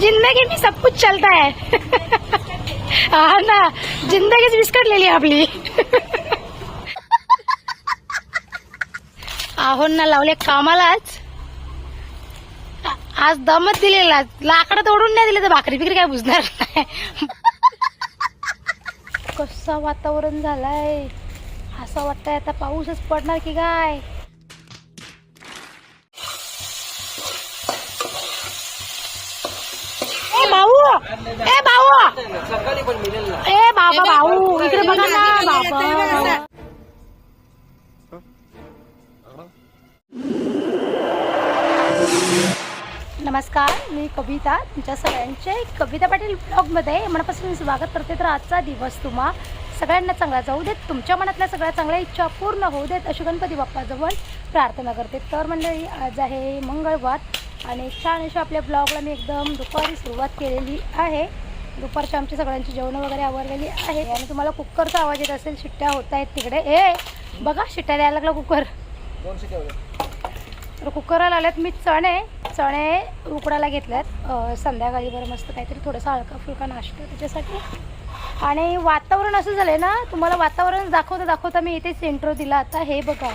जिंदगी में सब कुछ चलता है। हा ना जिंदगीच विस्कटलेली आपली आहोंना लावले कामालाच। आज दमत दिलेला लाकडं तोडून नाही दिले तर भाकरी बिकरी काय बुजणार नाही. कसं वातावरण झालंय. असं वाटतंय आता पाऊसच पडणार की काय? ए भाऊ. ए बाबा भाऊ इकडे बघा ना बाबा. नमस्कार मी कविता तुमच्या सगळ्यांचे कविता पाटील ब्लॉगमध्ये मनापासून स्वागत करते. तर आजचा दिवस तुम्हा सगळ्यांना चांगला जाऊ देत तुमच्या मनातल्या सगळ्या चांगल्या इच्छा पूर्ण होऊ देत अशी गणपती बाप्पाजवळ प्रार्थना करते. तर मंडळी आज आहे मंगळवार. आणि छान अशा आपल्या ब्लॉगला मी एकदम दुपारी सुरुवात केलेली आहे. दुपारच्या आमची सगळ्यांची जेवणं वगैरे आवरलेली आहे. आणि तुम्हाला कुकरचा आवाज येत असेल शिट्ट्या होत आहेत तिकडे. ए बघा शिट्ट्या द्यायला लागला कुकर. तर कुकरला लावल्यात मी चणे. चणे उकडायला घेतल्यात. संध्याकाळी बरं मस्त काहीतरी थोडासा हलका फुलका नाश्ता त्याच्यासाठी. आणि वातावरण असं झालंय ना तुम्हाला वातावरण दाखवता दाखवता मी इथे सेंटर दिला. आता हे बघा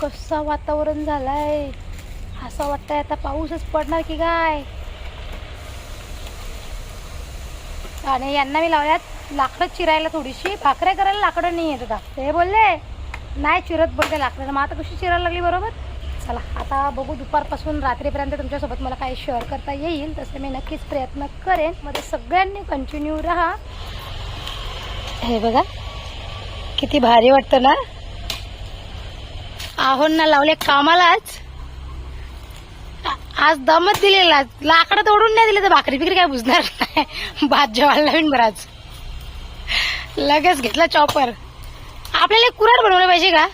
कसं वातावरण झालंय. असं वाटतंय आता पाऊसच पडणार की काय? आणि यांना मी लावल्यात लाकडं चिरायला थोडीशी. भाकऱ्या करायला लाकडं नाही येत आता. ते बोलले नाही चिरत बोलते लाकडं. मग आता कशी चिरायला लागली बरोबर? चला आता बघू दुपारपासून रात्रीपर्यंत तुमच्यासोबत मला काही शेअर करता येईल तसं मी नक्कीच प्रयत्न करेन. मध्ये सगळ्यांनी कंटिन्यू राहा. हे बघा किती भारी वाटतं ना? आहोंना लावले कामालाच. आज दमत दिलेला. लाकडं तोडून नाही दिले तर भाकरी फिकरी काय बुजणार? नाही भात जेवायला नवीन बराच लगेच घेतला चॉपर आपल्याला एक कुराड बनवलं पाहिजे का?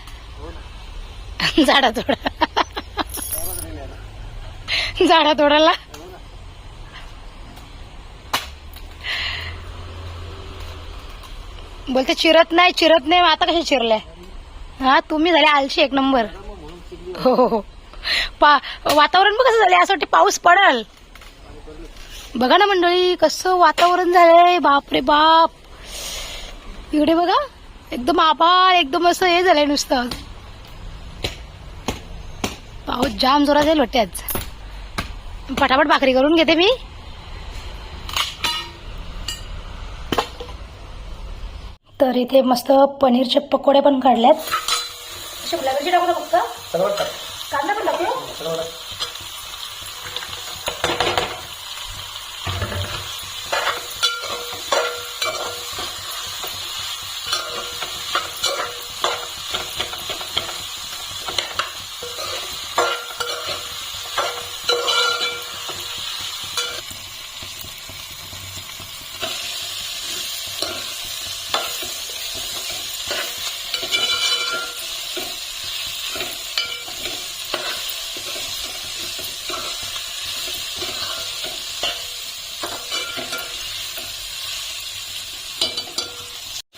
झाडा तोडा झाडा तोडायला बोलते चिरत नाही चिरत नाही आता कशा चिरलंय? हा तुम्ही झाले आलशी एक नंबर. हो हो हो. पा वातावरण बघ कसं झालं असं वाटते पाऊस पडल. बघा ना मंडळी कसं वातावरण झालंय. बाप रे बाप. इकडे बघा. एकदम आभाळ एकदम असं हे झालंय नुसतं. पाऊस जाम जोरात जाईल वाटते आज पटापट भाकरी करून घेते मी. तर इथे मस्त पनीरचे पकोडे पण काढल्यात. शिमला मिरची टाकू ना फक्त. सर्वात टाक.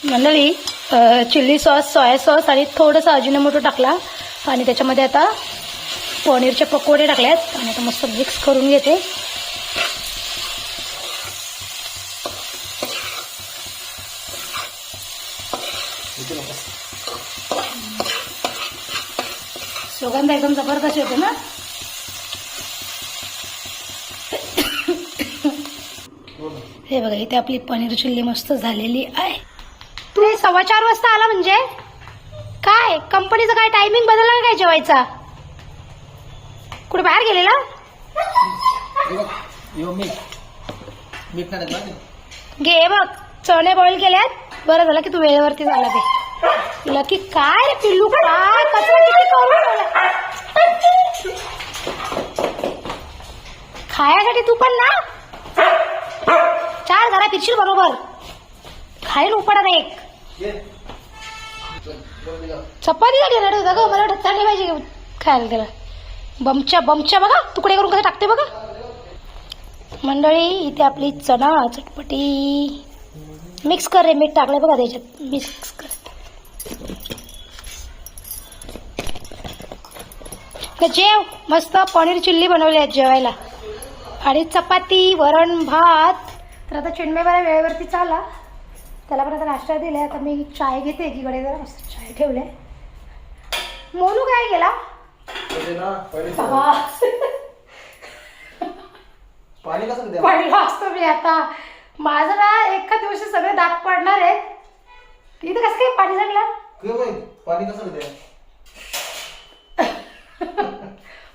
मंडळी चिल्ली सॉस सोया सॉस आणि थोडंसं अजिनोमोटो टाकला. आणि त्याच्यामध्ये आता पनीरचे पकोडे टाकलेत. आणि आता मस्त मिक्स करून घेते. सुगंध एकदम जबरदस्त येते ना? हे बघा इथे आपली पनीर चिल्ली मस्त झालेली आहे. तू सव्वा चार वाजता आला म्हणजे? काय? कंपनीचा काय टायमिंग बदलला काय जेवायचा? कुठे बाहेर गेलेला? घे बघ. चणे बॉईल केल्यात बरं झालं की तू वेळेवरती झाला ते. लकी काय रे पिल्लू? काय? कचरा किती? खायासाठी तू पण ना. चार घरा फिरशील बरोबर. खाईल उपडा एक. चपाती झाली रडत होता ग मला वाटत चांगली पाहिजे खायला त्याला. बमच्या बमच्या बघा तुकडे करून कसं टाकते बघा. मंडळी इथे आपली चणा चटपटी. मिक्स कर रे मीठ टाकलं बघा त्याच्यात. मिक्स कर. जेव मस्त पनीर चिल्ली बनवली आहेत जेवायला. आणि चपाती वरण भात. तर आता चिन्मय वेळेवरती चाला. त्याला पण आता नाश्ता दिलाय आता मी चाय घेते एकीकडे जरा मस्त चाय ठेवले मोनू काय गेला? बाबा. पाणी कसं पडला असतो मी आता. माझं ना एका दिवशी सगळे दात पडणार आहेत. इथे कसं काय पाणी लागलं पाणी कसं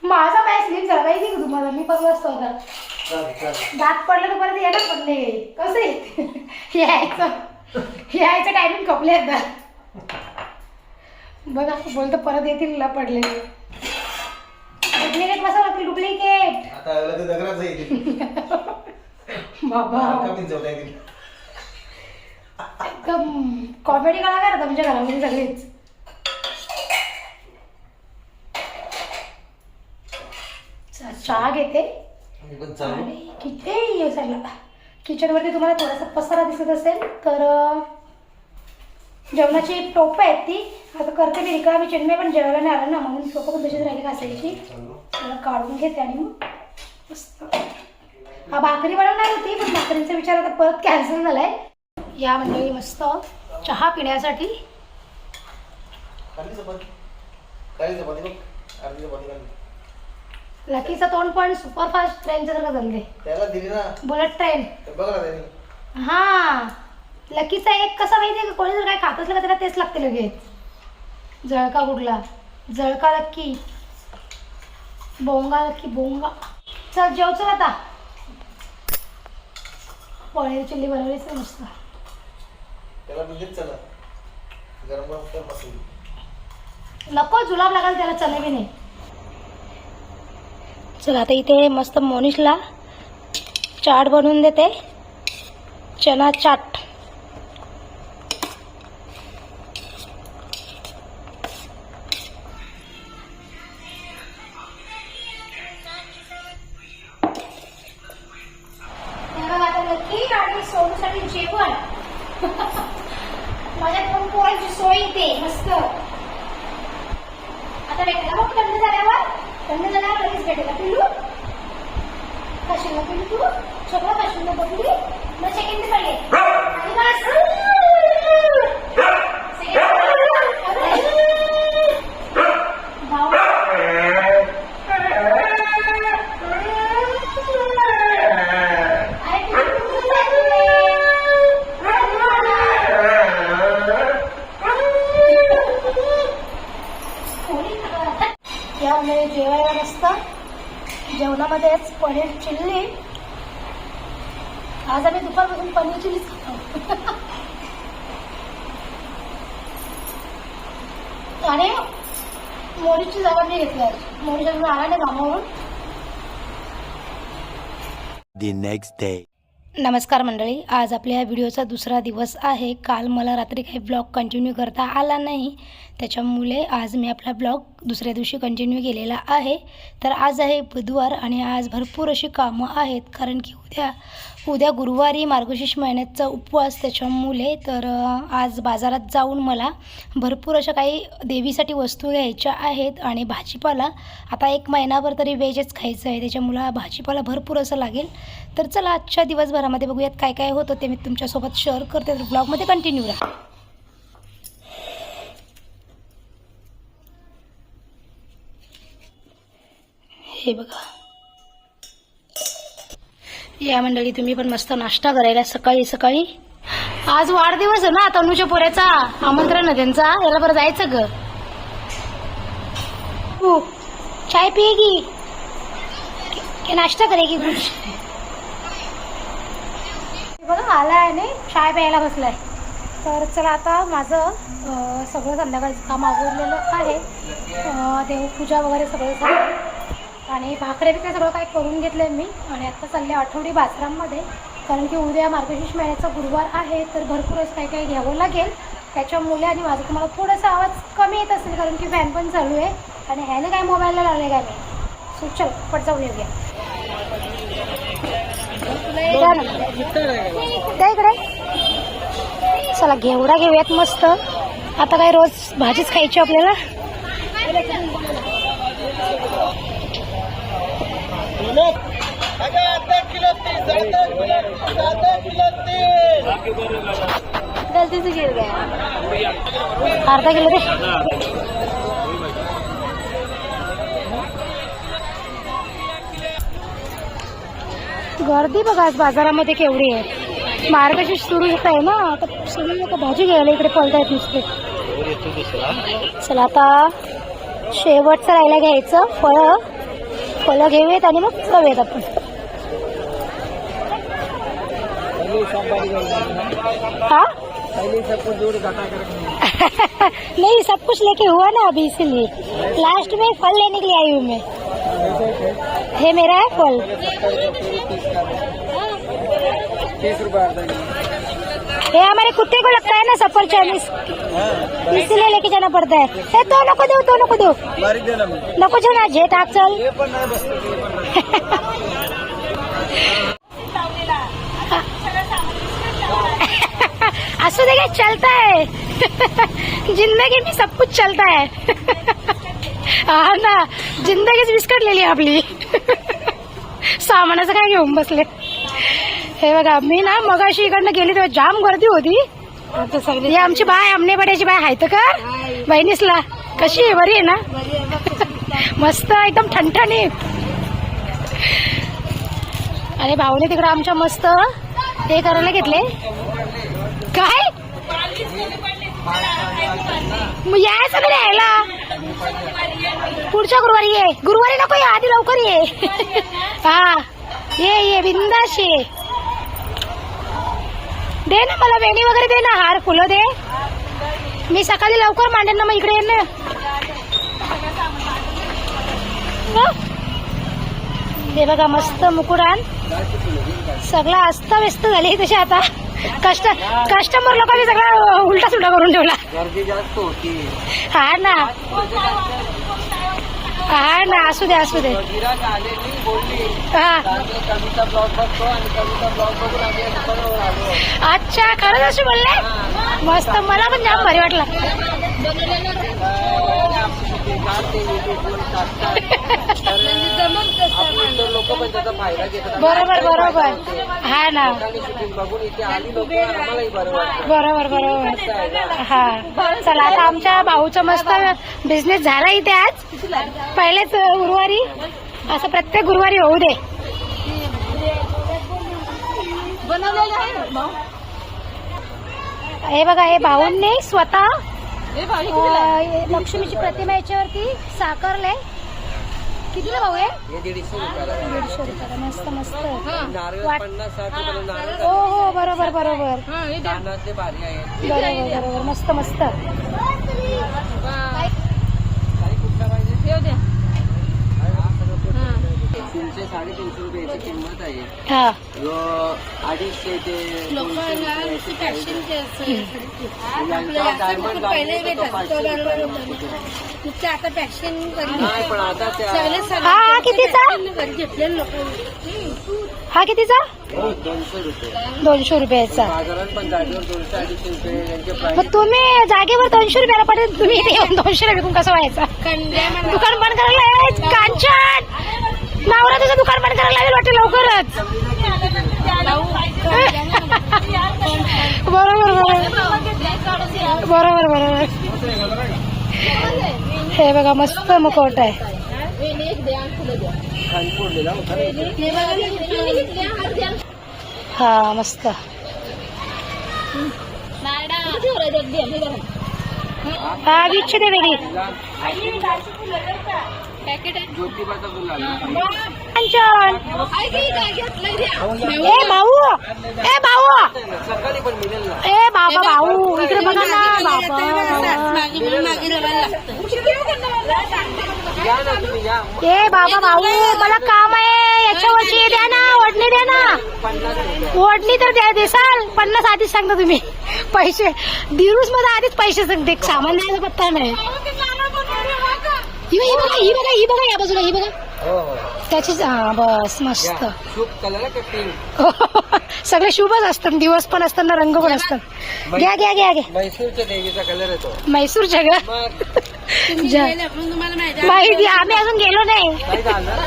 माझा काय स्लीप झाला माहिती तुम्हाला? मी पण असतो आता दात पडलं तर परत येणार पण नाही. कसं येते? यायचं. यायचं टायमिंग कपले एकदा बघा बोलतो परत येतील ना पडले. डुप्लिकेट बसा लागतील डुप्लिकेट आता ते दगडाच येते बाबा. जाऊ एकदम कॉमेडी कलाकार आता तुमच्या घरामध्ये सगळेच. चहा घेते. आणि किती साईडला किचनवरती तुम्हाला थोडासा पसारा दिसत असेल तर जेवणाची टोप आहेत ती. आता करते मी रिकामी चिन्मय पण जेवायला नाही आलं ना. म्हणून टोपं पण तशीच राहिली घासायची. काढून घेते आणि मग मस्त. हा भाकरी बनवणार होती पण भाकरीचा विचार आता परत कॅन्सल झालाय. या मंडळी मस्त. चहा पिण्यासाठी. लकीचं तोंड पण सुपरफास्ट ट्रेनचं दिली ना. बुलेट ट्रेन हा. लकीचा एक कसा माहितीये का? कोणी जर काय खात असलं का त्याला तेच लागते लगेच. जळका कुठला? जळका लक्की बोंगा लक्की बोंगा. चल जेव चल आता. पनीर चिल्ली बनवलीच ना मस्त त्याला म्हणजे चला. गरम गरम कर मस्त नको जुलाब लागाल त्याला चले बी नाही चल आता इथे मस्त मोनिशला चाट बनवून देते. चना चाट. आता मग थंड झाल्यावर थंड झाल्यावर लगेच भेटेल पिल्लू. कशाला पिल्लू तू. सगळं कशाला बघली. मग सेकंड पडले. आणि बस यामध्ये जेवायला मस्त जेवणामध्येच पनीर चिल्ली. आज आम्ही दुपारपासून पनीर चिल्लीच खातो. आणि मोरीची जागा मी घेतली आहे. मोरीच्या जवळ आला नाही कामावरून the next day. नमस्कार मंडळी आज आपल्या या व्हिडिओचा दुसरा दिवस आहे. काल मला रात्री काही ब्लॉग कंटिन्यू करता आला नाही. त्याच्यामुळे आज मी आपला ब्लॉग दुसऱ्या दिवशी कंटिन्यू केलेला आहे. तर आज आहे बुधवार आणि आज भरपूर अशी कामं आहेत. कारण की उद्या उद्या गुरुवारी मार्गशीर्ष महिन्याचा उपवास त्याच्यामुळे. तर आज बाजारात जाऊन मला भरपूर अशा काही देवीसाठी वस्तू घ्यायच्या आहेत आणि भाजीपाला. आता एक महिनाभर तरी व्हेजच खायचं आहे. त्याच्यामुळं भाजीपाला भरपूर असं लागेल. तर चला आजच्या दिवसभरामध्ये बघूयात काय काय होतं ते मी तुमच्यासोबत शेअर करते. तर ब्लॉगमध्ये कंटिन्यू राहा. हे बघा. या मंडळी तुम्ही पण मस्त नाश्ता करायला सकाळी सकाळी. आज वाढदिवस आहे ना तनुच्या पोऱ्याचा. आमंत्रण आहे त्यांचा. याला बरं जायचं ग. हो. चाय पिएगी की? नाश्ता करेगी कुछ बघा आलाय नाही चाय प्यायला बसलाय. तर चला आता माझं सगळं संध्याकाळचं काम आवडलेलं आहे. देवपूजा वगैरे सगळं झालं. आणि भाकऱ्या बिकऱ्या सगळं काही करून घेतलंय मी. आणि आता चालले आठवडी बाजारांमध्ये. कारण की उद्या मार्गशीर्ष महिन्याचा गुरुवार आहे तर भरपूरच काही काही घ्यावं लागेल. त्याच्यामुळे आणि माझा तुम्हाला थोडासा आवाज कमी येत असेल कारण की फॅन पण चालू आहे. आणि ह्याने काय मोबाईलला लावले काय मी सो चल पट जाऊन येऊया. द्या इकडे. चला घेवडा घेऊयात मस्त. आता काय रोज भाजीच खायची आपल्याला? गलती से गिर गया अर्धा किलो दे. गर्दी बघा आज बाजारामध्ये केवढी आहे. मार्गशीर्ष सुरू होत आहे ना आता सगळे लोक भाजी घ्यायला इकडे पळतायत नुसते. चला आता शेवटचं राहिला घ्यायचं फळं. फळं घेऊयात आणि मग नहीं, सब कुछ लेके हुआ ना अभी, इसीलिए। लास्ट में फल लेने के लिए आई हूँ मैं। ये मेरा है फल? ये हमारे कुत्ते को लगता है ना सफरचंद इस- इसीलिए लेके जाना पड़ता है। ए, तो नको दो तो नको दो। नको जो ना। जे टाक चल। असू दे काय चलता है। ज़िंदगी में सब कुछ चलता है। हा ना ज़िंदगी जिंदगीच विस्कटलेली आहे आपली सामानाचं काय घेऊन बसले हे बघा मी ना मगाशी इकडनं गेली तेव्हा जाम गर्दी होती. ही आमची बाय आमने बड्याची बाय आहे का बहिणीसला. कशी आहे? बरी आहे ना? मस्त एकदम ठणठणीत. आणि भाऊने तिकडं आमच्या मस्त हे करायला घेतले. काय? मग यायचं कडे यायला. पुढच्या गुरुवारी ये. गुरुवारी नको ये आधी लवकर ये. हा. ये ये बिंदास ये. दे ना मला वेणी वगैरे दे ना हार फुलं दे. मी सकाळी लवकर मांडेन ना मग इकडे येईन ना. हं? बघा मस्त मुकुडान सगळं अस्तव्यस्त झाली तशी आता. कस्ट कस्टमर लोकांनी सगळा उलटा सुलटा करून ठेवला. हा ना. हा ना असू दे असू दे. हा. अच्छा खरंच अशी बोलले? मस्त मला पण जाम भारी वाटलं. लोक पण त्याचा फायदा घेतात बरोबर बरोबर. हा ना. बघून इथे आली लोक आम्हालाही बरोबर बरोबर. हा. चला आता आमच्या भाऊचा मस्त बिझनेस झाला इथे आज. पहिलेच गुरुवारी असं प्रत्येक गुरुवारी होऊ दे. हे बघा हे भाऊंनी स्वतः अं, हे लक्ष्मीची प्रतिमा याच्यावरती साकारले कितीला भाऊ आहे हे दीडशे रुपयाला. दीडशे रुपयाला. मस्त मस्त. नारळ वाट- पन्नास साठ रुपयाला नारळ हो हो बरोबर बरोबर. कानातले भारी आहेत. बरोबर बरोबर. मस्त मस्त. काही कुठला पाहिजे? तीनशे साडेतीनशे रुपये याची किंमत आहे. हा. अडीचशे ते दोनशे. आता पॅशन पण आता हा कितीचा? हा हो, दोनशे रुपये. दोनशे रुपयाचा. दोनशे रुपये मग तुम्ही जागेवर दोनशे रुपयाला पडेल तुम्ही दोनशेला विकून कसं व्हायचं दुकान बंद करायला. कांचन! नवरा तुझं दुकान बंद करायला लागेल वाटते लवकरच. बरोबर बरोबर. बरोबर बरोबर. हे बघा मस्त मुखवट आहे. हा मस्त. हा वीसशे दे वेगळी ए भाऊ. ए भाऊ. ए बाबा भाऊ. इकडे बघा ना बाबा. ए बाबा भाऊ मला काम आहे. याच्यावरची द्या ना ओढणी द्या ना. ओढणी तर द्या देसाल. पन्नास आधीच सांगता तुम्ही. पैसे. दिवसमध्ये आधीच पैसे सांगते. सामान द्यायचा पत्ता नाही. ही बघा ही बघा ही बघा ही बघा या बाजूला ही बघा हो हो. त्याचीच हा बस मस्त. कलर का पिंक सगळे शुभच असतात दिवस पण असतात ना रंग पण असतात. घ्या घ्या घ्या घ्या. मैसूरच्या देवीचा कलर येतो. म्हैसूरच्या ग मग? जा. माहिती आम्ही अजून गेलो नाही. काय झालं?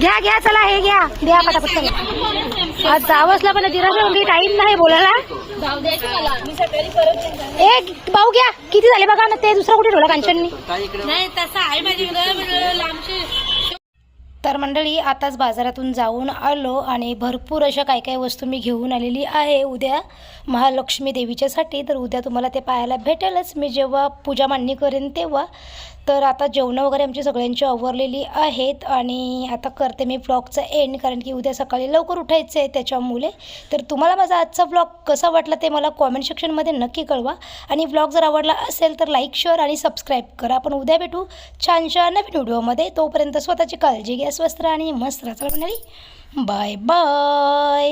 घ्या घ्या चला हे घ्या. द्या पटापट चला. आज जावंच लागलं दिराच्या म्हणजे टाइम नाही बोलायला. जाऊ द्यायचं मला मी सकाळी परत येईन. ए भाऊ घ्या. किती झाले बघा ना ते दुसरं कुठे ठेवलं कांचननी? नाही तसं आहे माझी लांबची. तर मंडळी आताच बाजारातून जाऊन आलो आणि भरपूर अशा काय काय वस्तू मी घेऊन आलेली आहे. उद्या महालक्ष्मी देवीच्यासाठी. तर उद्या तुम्हाला ते पाहायला भेटेलच. मी जेव्हा पूजा मांडणी करेन तेव्हा तर आता जेवणं वगैरे आमची सगळ्यांची आवरलेली आहेत आणि आता करते मी ब्लॉगचा एंड कारण की उद्या सकाळी लवकर उठायचं आहे त्याच्यामुळे. तर तुम्हाला माझा आजचा ब्लॉग कसा वाटला ते मला कॉमेंट सेक्शनमध्ये नक्की कळवा. आणि ब्लॉग जर आवडला असेल तर लाईक शेअर आणि सबस्क्राईब करा. आपण उद्या भेटू छानशा नवीन व्हिडिओमध्ये. तोपर्यंत स्वतःची काळजी घ्या स्वस्त आणि मस्त राहा. चला बाय बाय